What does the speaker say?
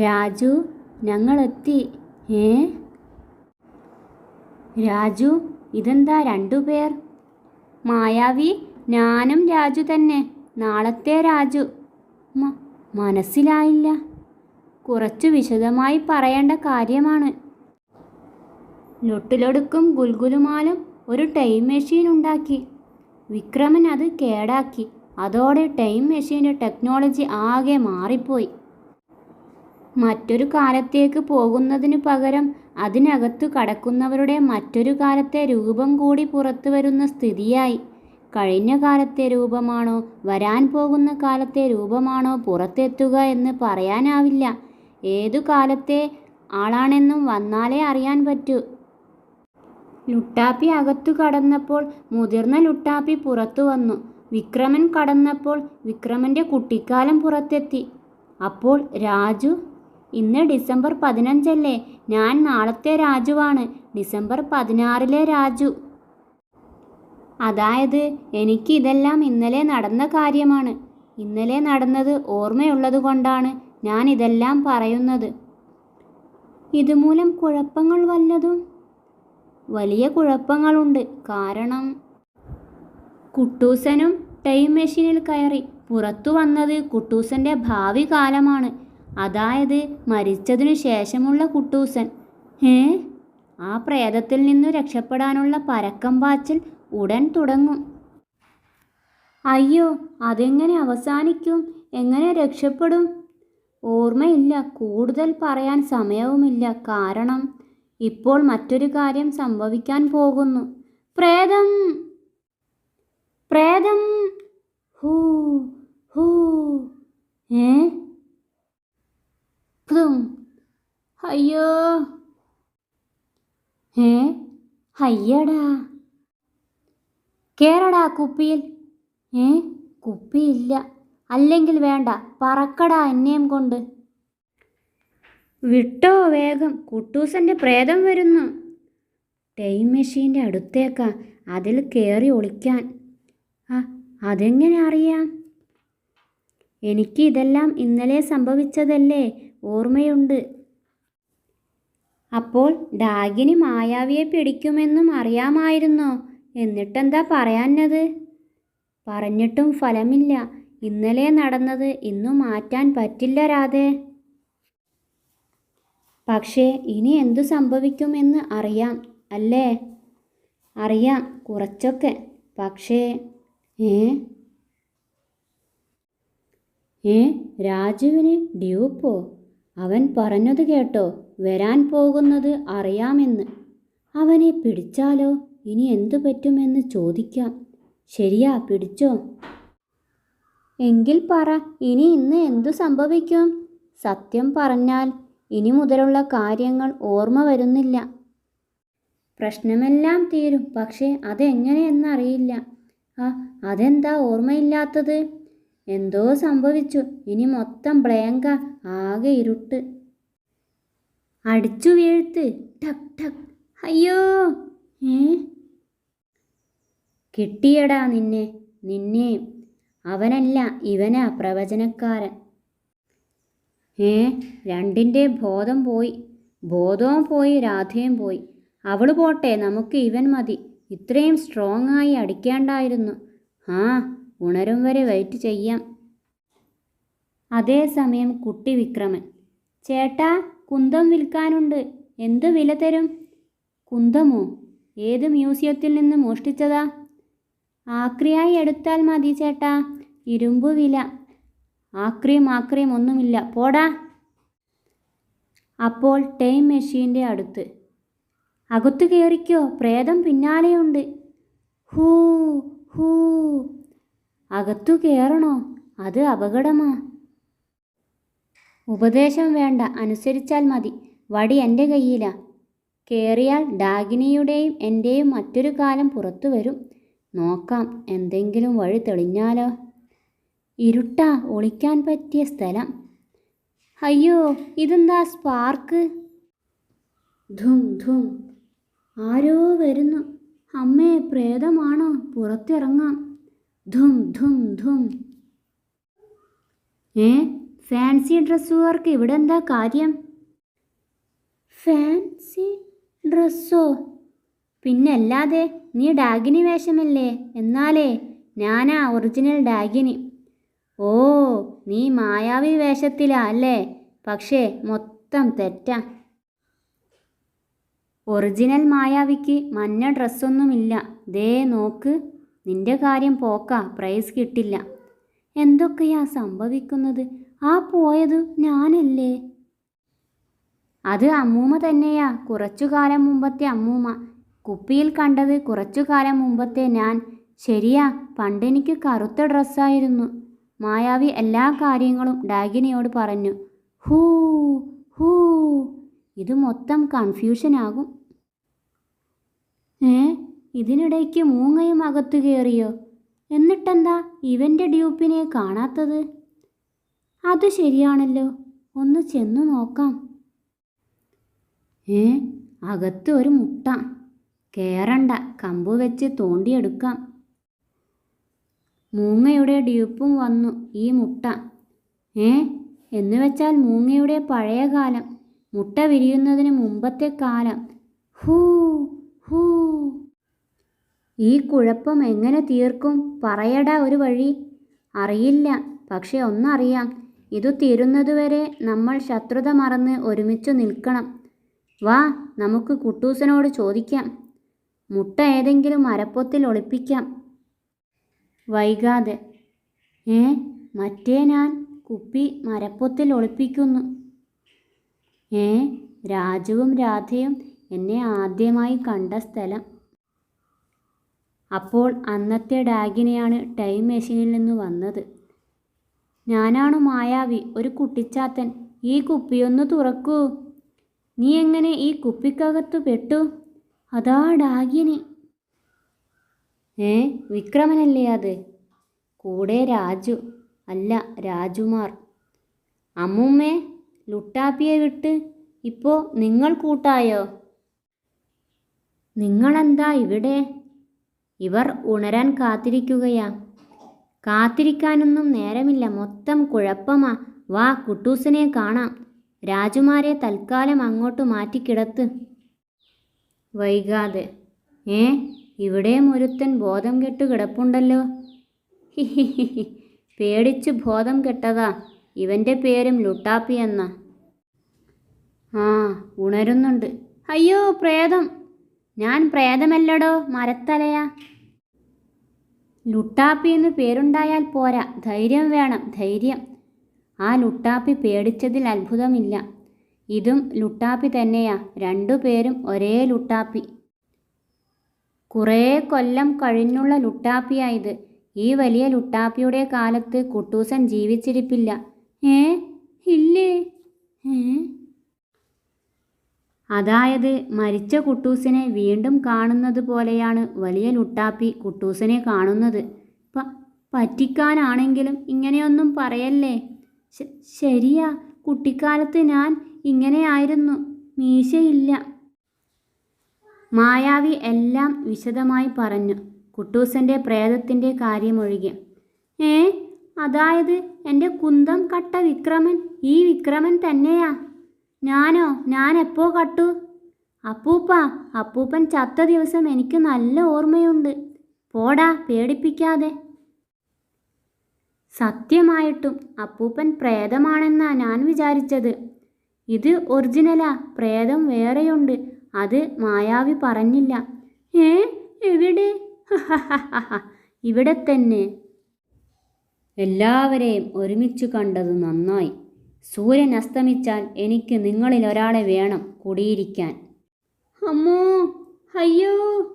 രാജു ഞങ്ങളെത്തി. ഏ? രാജു ഇതെന്താ രണ്ടുപേർ മായാവി ഞാനും രാജു തന്നെ. നാളത്തെ രാജു. മനസ്സിലായില്ല. കുറച്ചു വിശദമായി പറയേണ്ട കാര്യമാണ്. ലൊട്ടിലൊടുക്കും ഗുൽഗുലുമാലും ഒരു ടൈം മെഷീൻ ഉണ്ടാക്കി. വിക്രമൻ അത് കേടാക്കി. അതോടെ ടൈം മെഷീന്റെ ടെക്നോളജി ആകെ മാറിപ്പോയി. മറ്റൊരു കാലത്തേക്ക് പോകുന്നതിനു പകരം അതിനകത്തു കടക്കുന്നവരുടെ മറ്റൊരു കാലത്തെ രൂപം കൂടി പുറത്തു വരുന്ന സ്ഥിതിയായി. കഴിഞ്ഞ കാലത്തെ രൂപമാണോ വരാൻ പോകുന്ന കാലത്തെ രൂപമാണോ പുറത്തെത്തുക എന്ന് പറയാനാവില്ല. ഏതു കാലത്തെ ആളാണെന്നും വന്നാലേ അറിയാൻ പറ്റൂ. ലുട്ടാപ്പി അകത്തു കടന്നപ്പോൾ മുതിർന്ന ലുട്ടാപ്പി പുറത്തു വന്നു. വിക്രമൻ കടന്നപ്പോൾ വിക്രമന്റെ കുട്ടിക്കാലം പുറത്തെത്തി. അപ്പോൾ രാജു ഇന്ന് ഡിസംബർ പതിനഞ്ചല്ലേ? ഞാൻ നാളത്തെ രാജുവാണ്. ഡിസംബർ പതിനാറിലെ രാജു. അതായത് എനിക്ക് ഇതെല്ലാം ഇന്നലെ നടന്ന കാര്യമാണ്. ഇന്നലെ നടന്നത് ഓർമ്മയുള്ളത് കൊണ്ടാണ് ഞാൻ ഇതെല്ലാം പറയുന്നത്. ഇതുമൂലം കുഴപ്പങ്ങൾ വല്ലതും? വലിയ കുഴപ്പങ്ങളുണ്ട്. കാരണം കുട്ടൂസനും ടൈം മെഷീനിൽ കയറി പുറത്തു വന്നത് കുട്ടൂസന്റെ ഭാവി കാലമാണ്. അതായത് മരിച്ചതിനു ശേഷമുള്ള കുട്ടൂസൻ. ഏ ആ പ്രേതത്തിൽ നിന്നു രക്ഷപ്പെടാനുള്ള പരക്കം പാച്ചിൽ ഉടൻ തുടങ്ങും. അയ്യോ അതെങ്ങനെ അവസാനിക്കും? എങ്ങനെ രക്ഷപ്പെടും? ഓർമ്മയില്ല കൂടുതൽ പറയാൻ സമയവുമില്ല. കാരണം ഇപ്പോൾ മറ്റൊരു കാര്യം സംഭവിക്കാൻ പോകുന്നു. പ്രേതം! പ്രേതം! ഹൂ ഹൂ ഏ പ്തും. അയ്യോ. ഏ അയ്യടാ. കേറടാ കുപ്പിയിൽ. ഏ കുപ്പിയില്ല. അല്ലെങ്കിൽ വേണ്ട പറക്കടാ എന്നെയും കൊണ്ട്. വിട്ടോ വേഗം കുട്ടൂസന്റെ പ്രേതം വരുന്നു. ടൈം മെഷീന്റെ അടുത്തേക്കാ അതിൽ കയറി ഒളിക്കാൻ. ആ അതെങ്ങനെ അറിയാം? എനിക്ക് ഇതെല്ലാം ഇന്നലെ സംഭവിച്ചതല്ലേ? ഓർമ്മയുണ്ട്. അപ്പോൾ ഡാഗിനി മായാവിയെ പിടിക്കുമെന്നും അറിയാമായിരുന്നോ? എന്നിട്ടെന്താ പറയാഞ്ഞത്? പറഞ്ഞിട്ടും ഫലമില്ല. ഇന്നലെ നടന്നത് ഇന്നു മാറ്റാൻ പറ്റില്ല രാധേ. പക്ഷേ ഇനി എന്തു സംഭവിക്കുമെന്ന് അറിയാം അല്ലേ? അറിയാം കുറച്ചൊക്കെ. പക്ഷേ ഏ? ഏ? രാജുവിന് ഡ്യൂപ്പോ? അവൻ പറഞ്ഞത് കേട്ടോ വരാൻ പോകുന്നത് അറിയാമെന്ന്. അവനെ പിടിച്ചാലോ? ഇനി എന്തു പറ്റുമെന്ന് ചോദിക്കാം. ശരിയാ പിടിച്ചോ. എങ്കിൽ പറ ഇനി ഇന്ന് എന്തു സംഭവിക്കും? സത്യം പറഞ്ഞാൽ ഇനി മുതലുള്ള കാര്യങ്ങൾ ഓർമ്മ വരുന്നില്ല. പ്രശ്നമെല്ലാം തീരും പക്ഷേ അതെങ്ങനെയെന്നറിയില്ല ആ അതെന്താ ഓർമ്മയില്ലാത്തത്? എന്തോ സംഭവിച്ചു. ഇനി മൊത്തം ബ്ലേങ്ക. ആകെ ഇരുട്ട്. അടിച്ചു വീഴ്ത്ത്. ടക് ടക്. അയ്യോ. ഏ? കിട്ടിയടാ നിന്നെ. നിന്നെ. അവനല്ല ഇവനാ പ്രവചനക്കാരൻ. ഏ? രണ്ടിന്റെ ബോധം പോയി. ബോധവും പോയി രാധയും പോയി. അവൾ പോട്ടെ നമുക്ക് ഇവൻ മതി. ഇത്രയും സ്ട്രോങ് ആയി അടിക്കേണ്ടായിരുന്നു. ആ ഉണരും വരെ വെയിറ്റ് ചെയ്യാം. അതേസമയം കുട്ടി വിക്രമൻ ചേട്ടാ കുന്തം വിൽക്കാനുണ്ട്. എന്ത് വില തരും? കുന്തമോ? ഏത് മ്യൂസിയത്തിൽ നിന്ന് മോഷ്ടിച്ചതാ? ആക്രിയായി എടുത്താൽ മതി ചേട്ടാ. ഇരുമ്പ് വില. ആക്രിയും ആക്രിയും ഒന്നുമില്ല. പോടാ. അപ്പോൾ ടൈം മെഷീന്റെ അടുത്ത് അകത്തു കയറിക്കോ. പ്രേതം പിന്നാലെയുണ്ട്. ഹൂ ഹൂ അകത്തു കയറണോ അത് അപകടമാ. ഉപദേശം വേണ്ട. അനുസരിച്ചാൽ മതി. വടി എന്റെ കയ്യിലാ. കയറിയാൽ ഡാഗിനിയുടെയും എന്റെയും മറ്റൊരു കാലം പുറത്തു വരും. നോക്കാം എന്തെങ്കിലും വഴി തെളിഞ്ഞാലോ? ഇരുട്ടാ ഒളിക്കാൻ പറ്റിയ സ്ഥലം. അയ്യോ ഇതെന്താ സ്പാർക്ക്? ധും ധും. ആരോ വരുന്നു. അമ്മേ പ്രേതമാണോ? പുറത്തിറങ്ങാം. ധും ധും ധും. ഏ? ഫാൻസി ഡ്രസ്സുകാർക്ക് ഇവിടെ എന്താ കാര്യം? ഫാൻസി ഡ്രസ്സോ? പിന്നല്ലാതെ നീ ഡാഗിനി വേഷമല്ലേ? എന്നാലേ ഞാനാ ഒറിജിനൽ ഡാഗിനി. ഓ നീ മായാവി വേഷത്തിലാ അല്ലേ? പക്ഷേ മൊത്തം തെറ്റാ. ഒറിജിനൽ മായാവിക്ക് മഞ്ഞ ഡ്രസ്സൊന്നുമില്ല. ദേ നോക്ക്. നിന്റെ കാര്യം പോക്കാ പ്രൈസ് കിട്ടില്ല. എന്തൊക്കെയാ സംഭവിക്കുന്നത്? ആ പോയത് ഞാനല്ലേ? അത് അമ്മൂമ്മ തന്നെയാ. കുറച്ചു കാലം മുമ്പത്തെ അമ്മൂമ്മ. കുപ്പിയിൽ കണ്ടത് കുറച്ചു കാലം മുമ്പത്തെ ഞാൻ. ശരിയാ പണ്ടെനിക്ക് കറുത്ത ഡ്രസ്സായിരുന്നു. മായാവി എല്ലാ കാര്യങ്ങളും ഡാഗിനിയോട് പറഞ്ഞു. ഹൂ ഹൂ. ഇത് മൊത്തം കൺഫ്യൂഷനാകും ഇതിനിടയ്ക്ക് മൂങ്ങയും അകത്തു കയറിയോ? എന്നിട്ടെന്താ ഇവന്റെ ഡ്യൂപ്പിനെ കാണാത്തത്? അത് ശരിയാണല്ലോ. ഒന്ന് ചെന്നു നോക്കാം. ഏ അകത്ത് ഒരു മുട്ട. കയറണ്ട കമ്പ് വെച്ച് തോണ്ടിയെടുക്കാം. മൂങ്ങയുടെ ഡ്യൂപ്പും വന്നു ഈ മുട്ട. ഏ എന്ന് വെച്ചാൽ മൂങ്ങയുടെ പഴയ കാലം. മുട്ട വിരിയുന്നതിന് മുമ്പത്തെ കാലം. ഹൂ ഹൂ. ഈ കുഴപ്പം എങ്ങനെ തീർക്കും? പറയടാ ഒരു വഴി. അറിയില്ല. പക്ഷെ ഒന്നറിയാം. ഇതു തീരുന്നതുവരെ നമ്മൾ ശത്രുത മറന്ന് ഒരുമിച്ചു നിൽക്കണം. വാ നമുക്ക് കുട്ടൂസനോട് ചോദിക്കാം. മുട്ട ഏതെങ്കിലും മരപ്പൊത്തിൽ ഒളിപ്പിക്കാം. വൈകാതെ. ഏ മറ്റേ ഞാൻ കുപ്പി മരപ്പൊത്തിൽ ഒളിപ്പിക്കുന്നു. ഏ രാജുവും രാധയും എന്നെ ആദ്യമായി കണ്ട സ്ഥലം. അപ്പോൾ അന്നത്തെ ഡാഗിനെയാണ് ടൈം മെഷീനിൽ നിന്ന് വന്നത്. ഞാനാണ് മായാവി ഒരു കുട്ടിച്ചാത്തൻ. ഈ കുപ്പിയൊന്ന് തുറക്കൂ. നീ എങ്ങനെ ഈ കുപ്പിക്കകത്തു പെട്ടു? അതാ ഡാഗിനി. ഏ വിക്രമനല്ലേ അത്? കൂടെ രാജു. അല്ല രാജുമാർ. അമ്മുമ്മേ ലുട്ടാപ്പിയെ വിട്ട് ഇപ്പോൾ നിങ്ങൾ കൂട്ടായോ? നിങ്ങളെന്താ ഇവിടെ? ഇവർ ഉണരാൻ കാത്തിരിക്കുകയാ. കാത്തിരിക്കാനൊന്നും നേരമില്ല. മൊത്തം കുഴപ്പമാ. വാ കുട്ടൂസിനെ കാണാം. രാജുമാരെ തൽക്കാലം അങ്ങോട്ട് മാറ്റിക്കിടത്ത്. വൈകാതെ. ഏ ഇവിടെയും ഒരുത്തൻ ബോധം കെട്ട് കിടപ്പുണ്ടല്ലോ. പേടിച്ച് ബോധം കെട്ടതാ. ഇവന്റെ പേരും ലുട്ടാപ്പി എന്ന. ആ ഉണരുന്നുണ്ട്. അയ്യോ പ്രേതം. ഞാൻ പ്രേതമല്ലടോ മരത്തലയാ. ലുട്ടാപ്പി എന്ന് പേരുണ്ടായാൽ പോരാ ധൈര്യം വേണം ധൈര്യം. ആ ലുട്ടാപ്പി പേടിച്ചതിൽ അത്ഭുതമില്ല. ഇതും ലുട്ടാപ്പി തന്നെയാ രണ്ടു പേരും ഒരേ ലുട്ടാപ്പി. കുറേ കൊല്ലം കഴിഞ്ഞുള്ള ലുട്ടാപ്പിയായത് ഈ വലിയ ലുട്ടാപ്പിയുടെ കാലത്ത് കുട്ടൂസൻ ജീവിച്ചിരിപ്പില്ല. ഏ? ഇല്ലേ? ഏ? അതായത് മരിച്ച കുട്ടൂസിനെ വീണ്ടും കാണുന്നത് പോലെയാണ് വലിയ ലുട്ടാപ്പി കുട്ടൂസിനെ കാണുന്നത്. പ പറ്റിക്കാനാണെങ്കിലും ഇങ്ങനെയൊന്നും പറയല്ലേ? ശരിയാ കുട്ടിക്കാലത്ത് ഞാൻ ഇങ്ങനെയായിരുന്നു. മീശയില്ല. മായാവി എല്ലാം വിശദമായി പറഞ്ഞു. കുട്ടൂസന്റെ പ്രേതത്തിന്റെ കാര്യമൊഴികെ. ഏ അതായത് എന്റെ കുന്തം കട്ട വിക്രമൻ. ഈ വിക്രമൻ തന്നെയാ. ഞാനോ? ഞാൻ എപ്പോ കട്ടു? അപ്പൂപ്പ അപ്പൂപ്പൻ ചത്ത ദിവസം എനിക്ക് നല്ല ഓർമ്മയുണ്ട്. പോടാ പേടിപ്പിക്കാതെ. സത്യമായിട്ടും അപ്പൂപ്പൻ പ്രേതമാണെന്നാ ഞാൻ വിചാരിച്ചത്. ഇത് ഒറിജിനലാ പ്രേതം വേറെയുണ്ട്. അത് മായാവി പറഞ്ഞില്ല. ഏ? എവിടെ? ഇവിടെ തന്നെ എല്ലാവരെയും ഒരുമിച്ച് കണ്ടത് നന്നായി. സൂര്യൻ അസ്തമിച്ചാൽ എനിക്ക് നിങ്ങളിൽ ഒരാളെ വേണം കുടിയിരിക്കാൻ. അമ്മോ അയ്യോ.